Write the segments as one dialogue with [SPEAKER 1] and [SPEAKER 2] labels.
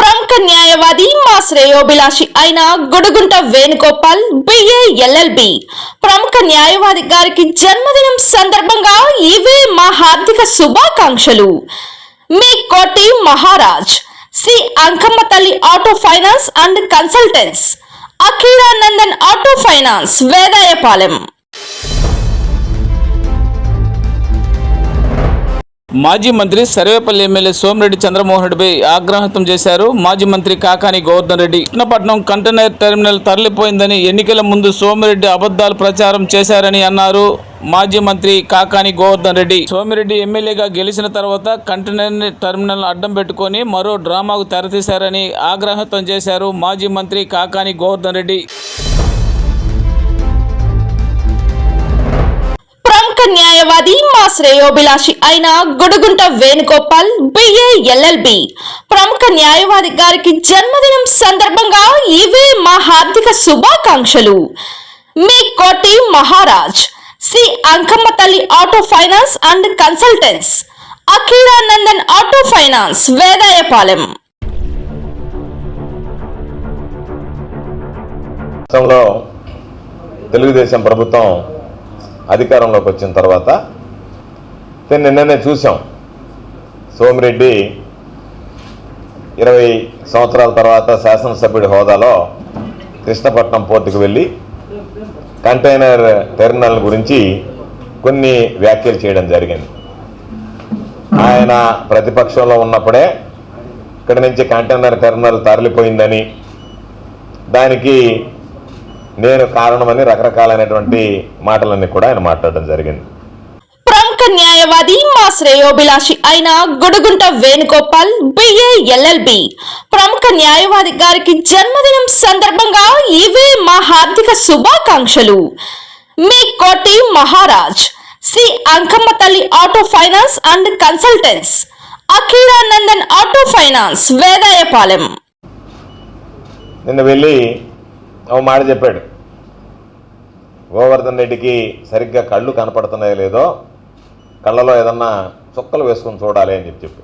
[SPEAKER 1] ప్రముఖ న్యాయవాది మా శ్రేయోభిలాషి అయిన గుడుగుంట వేణుగోపాల్ బిఏ ఎల్ఎల్బి ప్రముఖ న్యాయవాది గారికి జన్మదినం సందర్భంగా ఇవే మా హార్దిక శుభాకాంక్షలు. మీ కోటి Maharaj Sri Ankamma Talli auto finance and consultancy Akhilanandan auto finance Vedayapalem.
[SPEAKER 2] మాజీ మంత్రి సర్వేపల్లి ఎమ్మెల్యే సోమిరెడ్డి చంద్రమోహన్ రెడ్డిపై ఆగ్రహం చేశారు. మాజీ మంత్రి కాకాని గోవర్ధన్ రెడ్డి కృష్ణపట్నం కంటైనర్ టెర్మినల్ తరలిపోయిందని ఎన్నికల ముందు సోమిరెడ్డి అబద్ధాలు ప్రచారం చేశారని అన్నారు. మాజీ మంత్రి కాకాని గోవర్ధన్ రెడ్డి సోమిరెడ్డి ఎమ్మెల్యేగా గెలిచిన తర్వాత కంటైనర్ టెర్మినల్ అడ్డం పెట్టుకొని మరో డ్రామాకు తెరతీశారని ఆగ్రహం చేశారు మాజీ మంత్రి కాకాని గోవర్ధన్ రెడ్డి.
[SPEAKER 1] ప్రముఖ న్యాయవాది మా శ్రేయోభిలాషి అయిన గుడుగుంట వేణుగోపాల్ బిఏ ఎల్ఎల్బి ప్రముఖ న్యాయవాది గారికి జన్మదినం సందర్భంగా ఇవే మా హార్దిక శుభాకాంక్షలు. మీ కోటి Maharaj Sri Ankamma Talli auto finance and consultancy Akhilanandan auto finance Vedayapalem.
[SPEAKER 3] Telugu Desam ప్రభుత్వం అధికారంలోకి వచ్చిన తర్వాత నిన్ననే చూసాం సోమిరెడ్డి ఇరవై సంవత్సరాల తర్వాత శాసనసభ్యుడి హోదాలో కృష్ణపట్నం పోర్టుకు వెళ్ళి కంటైనర్ టెర్మినల్ గురించి కొన్ని వ్యాఖ్యలు చేయడం జరిగింది. ఆయన ప్రతిపక్షంలో ఉన్నప్పుడే ఇక్కడి నుంచి కంటైనర్ టెర్మినల్ తరలిపోయిందని దానికి నేను కారణమని రకరకాలైనటువంటి మాటలన్నీ కూడా ఆయన మాట్లాడడం జరిగింది.
[SPEAKER 1] ప్రముఖ న్యాయవాది మా శ్రేయోభిలాషి అయిన గుడుగుంట వేణుగోపాల్ బిఏ ఎల్ఎల్బి ప్రముఖ న్యాయవాది గారికి జన్మదినం సందర్భంగా ఇవే మా హార్దిక శుభాకాంక్షలు. మీ కోటి Maharaj Sri Ankamma Talli auto finance and consultancy Akhilanandan auto finance Vedayapalem.
[SPEAKER 3] నిన్న వెళ్ళి ఓ మాట చెప్పాడు. గోవర్ధన్ రెడ్డికి సరిగ్గా కళ్ళు కనపడుతున్నాయో లేదో కళ్ళలో ఏదన్నా చుక్కలు వేసుకుని చూడాలి అని చెప్పి చెప్పి.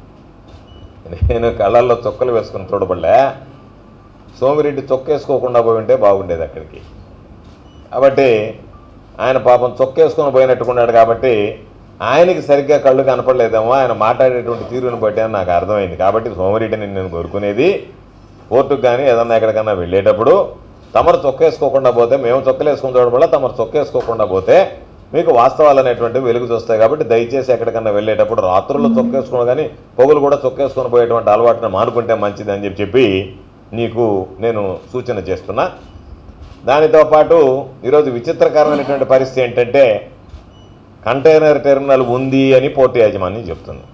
[SPEAKER 3] నేను కళ్ళల్లో చుక్కలు వేసుకుని చూడబడలే. సోమిరెడ్డి చొక్కేసుకోకుండా పోయి ఉంటే బాగుండేది అక్కడికి. కాబట్టి ఆయన పాపం చొక్కేసుకొని పోయినట్టుకున్నాడు కాబట్టి ఆయనకి సరిగ్గా కళ్ళు కనపడలేదేమో ఆయన మాట్లాడేటువంటి తీరుని బట్టి అని నాకు అర్థమైంది. కాబట్టి సోమిరెడ్డిని నేను కోరుకునేది కోర్టుకు కానీ ఏదన్నా ఎక్కడికన్నా వెళ్ళేటప్పుడు తమరు చొక్కేసుకోకుండా పోతే మేము చొక్కలేసుకుని చూడడం వల్ల తమరు చొక్కేసుకోకుండా పోతే మీకు వాస్తవాలు అనేటువంటివి వెలుగు చూస్తాయి కాబట్టి దయచేసి ఎక్కడికన్నా వెళ్ళేటప్పుడు రాత్రుల్లో చొక్కేసుకోవడం కానీ పొగులు కూడా చొక్కేసుకొని పోయేటువంటి అలవాటుని మానుకుంటే మంచిది అని చెప్పి చెప్పి నీకు నేను సూచన చేస్తున్నా. దానితో పాటు ఈరోజు విచిత్రకరమైనటువంటి పరిస్థితి ఏంటంటే కంటైనర్ టెర్మినల్ ఉంది అని పోర్టు యాజమాన్యం చెప్తుంది.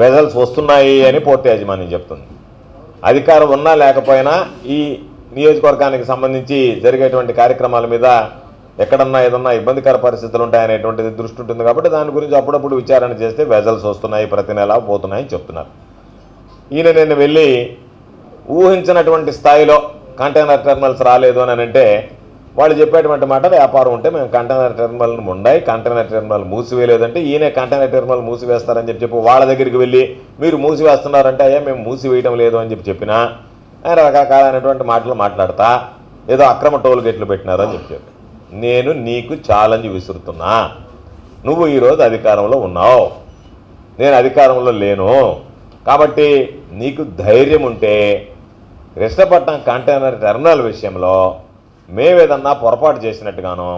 [SPEAKER 3] వెజల్స్ వస్తున్నాయి అని పోర్టు యాజమాన్యం చెప్తుంది. అధికారం ఉన్నా లేకపోయినా ఈ నియోజకవర్గానికి సంబంధించి జరిగేటువంటి కార్యక్రమాల మీద ఎక్కడన్నా ఏదన్నా ఇబ్బందికర పరిస్థితులు ఉంటాయనేటువంటిది దృష్టి ఉంటుంది కాబట్టి దాని గురించి అప్పుడప్పుడు విచారణ చేస్తే వెజల్స్ వస్తున్నాయి ప్రతి నెల పోతున్నాయని చెప్తున్నారు. ఈయన నేను వెళ్ళి ఊహించినటువంటి స్థాయిలో కంటైనర్ టెర్మినల్స్ రాలేదు అని అంటే వాళ్ళు చెప్పేటువంటి మాట వ్యాపారం ఉంటే మేము కంటైనర్ టెర్మినల్ ఉండాయి కంటైనర్ టెర్మినల్ మూసివేయలేదంటే ఈయనే కంటైనర్ టెర్మినల్ మూసివేస్తారని చెప్పి చెప్పి వాళ్ళ దగ్గరికి వెళ్ళి మీరు మూసివేస్తున్నారంటే అయ్యా మేము మూసివేయడం లేదు అని చెప్పి చెప్పినా ఆయన రకరకాలైనటువంటి మాటలు మాట్లాడతా ఏదో అక్రమ టోల్ గేట్లు పెట్టినారు నేను నీకు ఛాలెంజ్ విసురుతున్నా. నువ్వు ఈరోజు అధికారంలో ఉన్నావు. నేను అధికారంలో లేను. కాబట్టి నీకు ధైర్యం ఉంటే కృష్ణపట్నం కంటైనర్ టెర్మినల్ విషయంలో మేము ఏదన్నా పొరపాటు చేసినట్టుగాను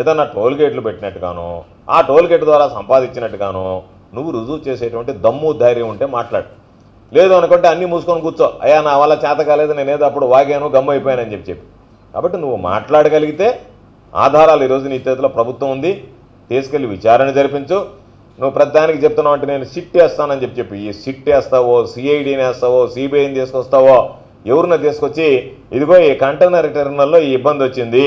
[SPEAKER 3] ఏదన్నా టోల్ గేట్లు పెట్టినట్టుగాను ఆ టోల్ గేట్ ద్వారా సంపాదించినట్టుగాను నువ్వు రుజువు చేసేటువంటి దమ్ము ధైర్యం ఉంటే మాట్లాడు. లేదు అనుకుంటే అన్నీ మూసుకొని కూర్చో. అయ్యా నా వల్ల చేత కాలేదు నేనేదో అప్పుడు వాగాను గమ్ము అయిపోయానని చెప్పి చెప్పి. కాబట్టి నువ్వు మాట్లాడగలిగితే ఆధారాలు ఈరోజు నీ చేతిలో ప్రభుత్వం ఉంది. తీసుకెళ్ళి విచారణ జరిపించు. నువ్వు ప్రతిదానికి చెప్తున్నావు అంటే నేను సిట్ వేస్తానని చెప్పి చెప్పి. ఈ సిట్ వేస్తావో సిఐడిని వేస్తావో సిబిఐని తీసుకొస్తావో ఎవరినో తీసుకొచ్చి ఇదిగో ఈ కంటైనర్ టెర్మినల్లో ఈ ఇబ్బంది వచ్చింది.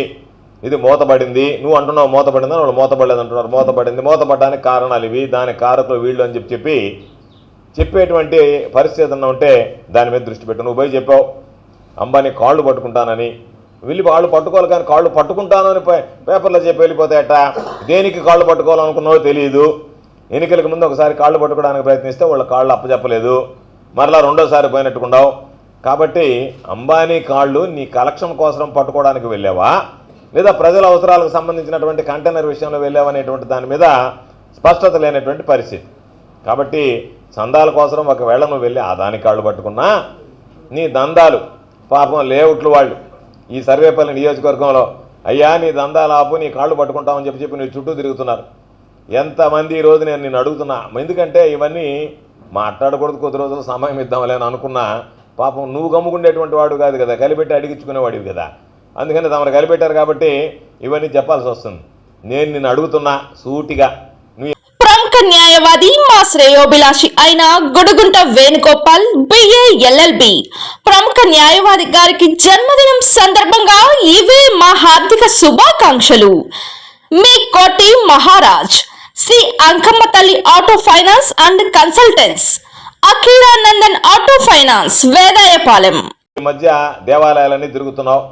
[SPEAKER 3] ఇది మూతపడింది నువ్వు అంటున్నావు మూతపడిందని వాళ్ళు మూతపడలేదు అంటున్నారు మూతపడింది మూతపడడానికి కారణాలు ఇవి. దాని కారకులు వీళ్ళు అని చెప్పి చెప్పి చెప్పేటువంటి పరిస్థితి ఏదన్నా ఉంటే దాని మీద దృష్టి పెట్టు. నువ్వు పోయి చెప్పావు అంబానీ కాళ్ళు పట్టుకుంటానని. వెళ్ళి వాళ్ళు పట్టుకోవాలి కానీ కాళ్ళు పట్టుకుంటానని పేపర్లో చెప్పి వెళ్ళిపోతాయట. దేనికి కాళ్ళు పట్టుకోవాలనుకున్నావో తెలియదు ఎన్నికలకు ముందు ఒకసారి కాళ్ళు పట్టుకోవడానికి ప్రయత్నిస్తే వాళ్ళ కాళ్ళు అప్పచెప్పలేదు మరలా రెండోసారి పోయినట్టుకుండవు. కాబట్టి అంబానీ కాళ్ళు నీ కలెక్షన్ కోసం పట్టుకోవడానికి వెళ్ళావా? లేదా ప్రజల అవసరాలకు సంబంధించినటువంటి కంటైనర్ విషయంలో వెళ్ళావనేటువంటి దాని మీద స్పష్టత లేనటువంటి పరిస్థితి. కాబట్టి చందాల కోసం ఒకవేళ నువ్వు వెళ్ళి ఆదాని కాళ్ళు పట్టుకున్నా నీ దందాలు పాపం లేఅవుట్లు వాళ్ళు ఈ సర్వేపల్లి నియోజకవర్గంలో అయ్యా నీ దందాలు ఆపు నీ కాళ్ళు పట్టుకుంటామని చెప్పి చెప్పి నీ చుట్టూ తిరుగుతున్నారు. ఎంతమంది ఈ రోజు నేను నిన్ను అడుగుతున్నా? ఎందుకంటే ఇవన్నీ మాట్లాడకూడదు కొద్ది రోజులు సమయం ఇద్దాంలే అని అనుకున్నా. పాపం నువ్వు గమ్ముకుండేటువంటి వాడు కాదు కదా కలిపెట్టి అడిగించుకునేవాడివి కదా. అందుకని తమరు కలిపెట్టారు కాబట్టి ఇవన్నీ చెప్పాల్సి వస్తుంది. నేను నిన్ను అడుగుతున్నా సూటిగా.
[SPEAKER 1] ప్రముఖ న్యాయవాది మా శ్రేయోభిలాషి అయిన గుడుగుంట వేణుగోపాల్ బిఏ ఎల్ఎల్బి ప్రముఖ న్యాయవాది గారికి జన్మదినం సందర్భంగా ఇవే మా హార్దిక శుభాకాంక్షలు. మీ కోటి Maharaj Sri Ankamma Talli auto finance and consultancy Akhira Nandan auto finance Vedayapalem.
[SPEAKER 3] ఈ మధ్య దేవాలయాలన్నీ తిరుగుతున్నావు.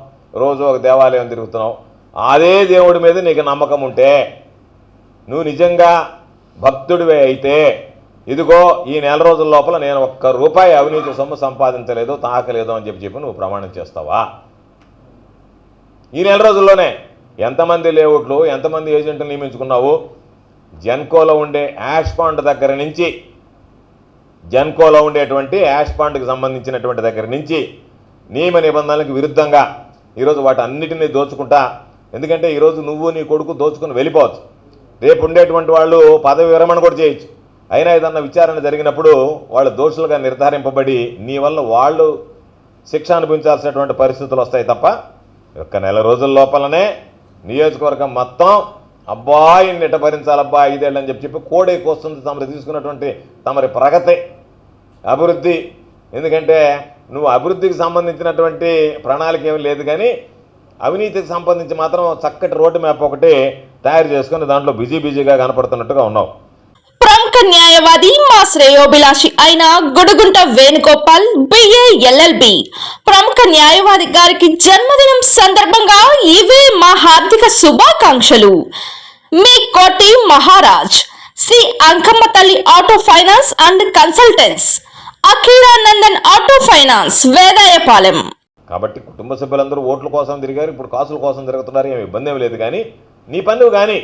[SPEAKER 3] రోజు ఒక దేవాలయం తిరుగుతున్నావు. అదే దేవుడి మీద నీకు నమ్మకం ఉంటే నువ్వు నిజంగా భక్తుడివే అయితే ఇదిగో ఈ నెల రోజుల లోపల నేను ఒక్క రూపాయి అవినీతి సొమ్ము సంపాదించలేదు తాకలేదు అని చెప్పి చెప్పి నువ్వు ప్రమాణం చేస్తావా? ఈ నెల రోజుల్లోనే ఎంతమంది లేఅవుట్లు ఎంతమంది ఏజెంట్లు నియమించుకున్నావు? జెన్కోలో ఉండే యాష్ పాండ్ దగ్గర నుంచి జెన్కోలో ఉండేటువంటి యాష్ పాండ్కి సంబంధించినటువంటి దగ్గర నుంచి నియమ నిబంధనలకు విరుద్ధంగా ఈరోజు వాటి అన్నిటినీ దోచుకుంటా ఎందుకంటే ఈరోజు నువ్వు నీ కొడుకు దోచుకుని వెళ్ళిపోవచ్చు. రేపు ఉండేటువంటి వాళ్ళు పదవి విరమణ కూడా చేయొచ్చు. అయినా ఏదన్నా విచారణ జరిగినప్పుడు వాళ్ళు దోషులుగా నిర్ధారింపబడి నీ వల్ల వాళ్ళు శిక్ష అనుభవించాల్సినటువంటి పరిస్థితులు వస్తాయి తప్ప ఒక్క నెల రోజుల లోపలనే నియోజకవర్గం మొత్తం అబ్బాయి నిట భరించాలబ్బా ఐదేళ్ళు అని చెప్పి చెప్పి కోడే కోస్తుంది తమరు తీసుకున్నటువంటి తమరి ప్రగతి అభివృద్ధి. ఎందుకంటే నువ్వు అభివృద్ధికి సంబంధించినటువంటి ప్రణాళిక ఏమి లేదు కానీ అవినీతికి సంబంధించి మాత్రం చక్కటి రోడ్డు మ్యాప్ ఒకటి తయారు చేసుకుని దాంట్లో బిజీ బిజీగా కనపడుతున్నట్టుగా ఉన్నావు.
[SPEAKER 1] ప్రముఖ న్యాయవాది మా శ్రేయోభిలాషి అయిన గుడుగుంట వేణుగోపాల్ బిఏ ఎల్ఎల్బి ప్రముఖ న్యాయవాది గారికి జన్మదినం సందర్భంగా ఇవే మా హార్దిక శుభాకాంక్షలు. మీ కోటి Maharaj Sri Ankamma Talli auto finance and consultancy Akhilanandan auto finance Vedayapalem.
[SPEAKER 3] కాబట్టి కుటుంబ సభ్యులందరూ ఓట్ల కోసం తిరిగారు ఇప్పుడు కాసుల కోసం తిరుగుతున్నారు ఏమి ఇబ్బంది ఏమి లేదు. కానీ నీ పని నువ్వు కానీ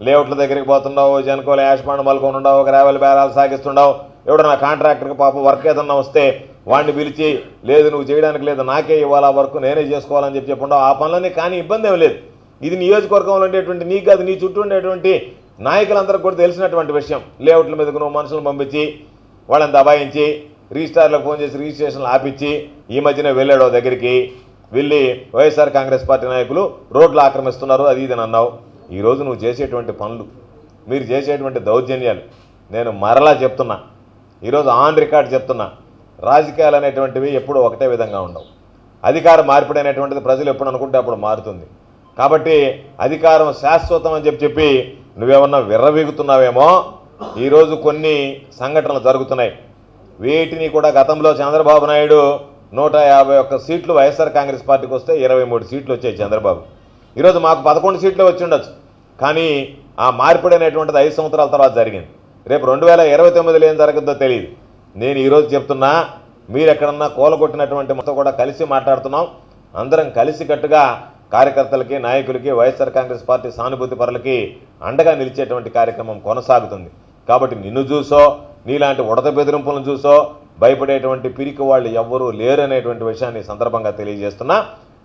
[SPEAKER 3] లేఅవుట్ల దగ్గరికి పోతున్నావు జనకోల యాష్మాండ మలుకొని ఉండవు గ్రావెల్ బేరాలు సాగిస్తుండవు ఎవడన్నా కాంట్రాక్టర్కి పాప వర్క్ ఏదన్నా వస్తే వాడిని పిలిచి లేదు నువ్వు చేయడానికి లేదు నాకే ఇవ్వాలి ఆ వర్క్ నేనే చేసుకోవాలని చెప్పి చెప్పుండవు ఆ పనులన్నీ కానీ ఇబ్బంది ఏమి లేదు. ఇది నియోజకవర్గంలో ఉండేటువంటి నీకు కాదు నీ చుట్టూ ఉండేటువంటి నాయకులందరికీ కూడా తెలిసినటువంటి విషయం. లేఅవుట్ల మీదకు నువ్వు మనుషులను పంపించి వాళ్ళని దబాయించి రిజిస్టార్లకు ఫోన్ చేసి రిజిస్ట్రేషన్లు ఆపించి ఈ మధ్యన వెళ్ళాడు దగ్గరికి. వెళ్ళి వైఎస్ఆర్ కాంగ్రెస్ పార్టీ నాయకులు రోడ్లు ఆక్రమిస్తున్నారు అది ఇది అని అన్నావు. ఈరోజు నువ్వు చేసేటువంటి పనులు మీరు చేసేటువంటి దౌర్జన్యాలు నేను మరలా చెప్తున్నా. ఈరోజు ఆన్ రికార్డ్ చెప్తున్నా. రాజకీయాలు అనేటువంటివి ఎప్పుడూ ఒకటే విధంగా ఉండవు. అధికార మార్పిడి అనేటువంటిది ప్రజలు ఎప్పుడు అనుకుంటే అప్పుడు మారుతుంది. కాబట్టి అధికారం శాశ్వతం అని చెప్పి చెప్పి నువ్వేమన్నా విర్రవీగుతున్నావేమో? ఈరోజు కొన్ని సంఘటనలు జరుగుతున్నాయి. వీటిని కూడా గతంలో చంద్రబాబు నాయుడు నూట యాభై ఒక్క సీట్లు వైఎస్ఆర్ కాంగ్రెస్ పార్టీకి వస్తే ఇరవై మూడు సీట్లు వచ్చాయి చంద్రబాబు. ఈరోజు మాకు పదకొండు సీట్లు వచ్చి ఉండొచ్చు. కానీ ఆ మార్పిడి అనేటువంటిది ఐదు సంవత్సరాల తర్వాత జరిగింది. రేపు రెండు వేల ఇరవై తొమ్మిదిలో ఏం జరగద్దో తెలియదు. నేను ఈరోజు చెప్తున్నా మీరు ఎక్కడన్నా కూలగొట్టినటువంటి మొత్తం కూడా కలిసి మాట్లాడుతున్నాం. అందరం కలిసికట్టుగా కార్యకర్తలకి నాయకులకి వైఎస్ఆర్ కాంగ్రెస్ పార్టీ సానుభూతి పరులకి అండగా నిలిచేటువంటి కార్యక్రమం కొనసాగుతుంది. కాబట్టి నిన్ను చూసో నీలాంటి ఉడత బెదిరింపులను చూసో భయపడేటువంటి పిరికి వాళ్ళు ఎవ్వరూ లేరనేటువంటి విషయాన్ని సందర్భంగా తెలియజేస్తున్నా.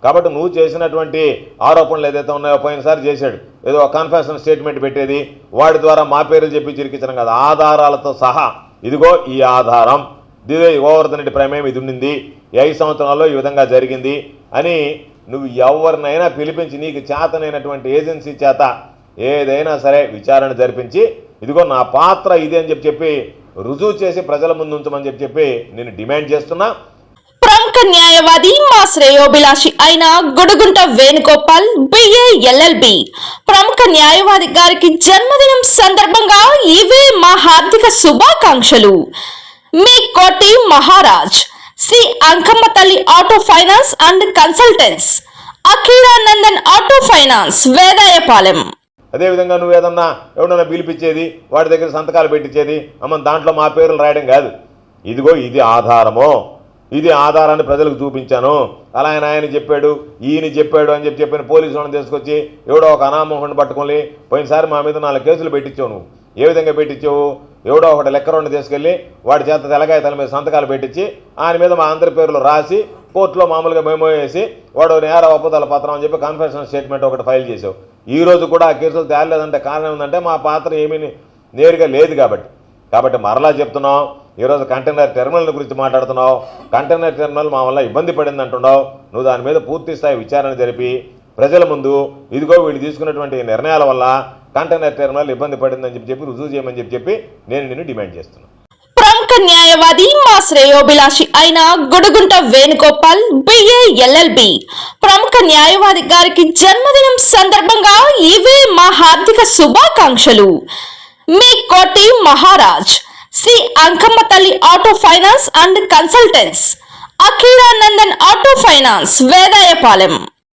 [SPEAKER 3] కాబట్టి నువ్వు చేసినటువంటి ఆరోపణలు ఏదైతే ఉన్నాయో పోయినసారి చేశాడు. ఏదో కన్ఫెషన్ స్టేట్మెంట్ పెట్టేది. వాడి ద్వారా మా పేర్లు చెప్పి చిరికించడం కాదు. ఆధారాలతో సహా. ఇదిగో ఈ ఆధారం. ఇదే గోవర్ధన్ రెడ్డి ప్రమేయం. ఇది ఉండింది. ఐదు సంవత్సరాల్లో ఈ విధంగా జరిగింది అని నువ్వు ఎవరినైనా పిలిపించి నీకు చేతనైనటువంటి ఏజెన్సీ చేత ఏదైనా సరే విచారణ జరిపించి ఇదిగో నా పాత్ర ఇది అని చెప్పి చెప్పి రుజువు చేసి ప్రజల ముందు ఉంచమని చెప్పి చెప్పి నేను డిమాండ్ చేస్తున్నా.
[SPEAKER 1] ప్రముఖ న్యాయవాది మా శ్రేయోభిలాషి అయిన గుడుగుంట వేణుగోపాల్ బిఏ ఎల్ఎల్బి ప్రముఖ న్యాయవాది గారికి జన్మదినం సందర్భంగా ఇవే మా హార్దిక శుభాకాంక్షలు. మీ కోటి Maharaj Sri Ankamma Talli auto finance and consultancy Akhilanandan auto finance Vedayapalem.
[SPEAKER 3] అదేవిధంగా నువ్వు ఏదన్నా ఎవడన్నా పిలిపించేది వాడి దగ్గర సంతకాలు పెట్టించేది అమ్మ దాంట్లో మా పేర్లు రాయడం కాదు. ఇదిగో ఇది ఆధారము. ఇది ఆధారాన్ని ప్రజలకు చూపించాను. అలా ఆయన ఆయన చెప్పాడు ఈయన చెప్పాడు అని చెప్పి చెప్పిన పోలీసు వాళ్ళని తీసుకొచ్చి ఎవడో ఒక అనామోహన్ పట్టుకొని పోయినసారి మా మీద నాలుగు కేసులు పెట్టించావు నువ్వు. ఏ విధంగా పెట్టించావు? ఎవడో ఒకటి లెక్కరోని తీసుకెళ్ళి వాడి చేత తెలగాయతల మీద సంతకాలు పెట్టించి ఆయన మీద మా అందరి పేర్లు రాసి కోర్టులో మామూలుగా మేమో వేసి వాడు నేర ఒప్పుదల పత్రం అని చెప్పి కన్ఫెషన్ స్టేట్మెంట్ ఒకటి ఫైల్ చేసావు ఈ రోజు కూడా ఆ కేసులు తేలలేదంటే కారణం ఏంటంటే మా పాత్ర ఏమీ నేరుగా లేదు కాబట్టి. కాబట్టి మరలా చెప్తున్నాం ఈరోజు కంటైనర్ టెర్మినల్ గురించి మాట్లాడుతున్నావు కంటైనర్ టెర్మినల్ మా వల్ల ఇబ్బంది పడింది అంటున్నావు నువ్వు దాని మీద పూర్తి స్థాయి విచారణ జరిపి ప్రజల ముందు ఇదిగో వీళ్ళు తీసుకున్నటువంటి నిర్ణయాల వల్ల కంటైనర్ టెర్మినల్ ఇబ్బంది పడిందని చెప్పి చెప్పి రుజువు చేయమని చెప్పి చెప్పి నేను నిన్ను డిమాండ్ చేస్తున్నాను.
[SPEAKER 1] ప్రముఖ న్యాయవాది మా శ్రేయోభిలాషి అయిన గుడుగుంట వేణుగోపాల్ బిఏ ఎల్ఎల్బి ప్రముఖ న్యాయవాది గారికి జన్మదినం సందర్భంగా ఇవే మా హార్దిక శుభాకాంక్షలు. మీ కోటి Maharaj Sri Ankamma Talli auto finance and consultancy Akhilanandan auto finance Vedayapalem.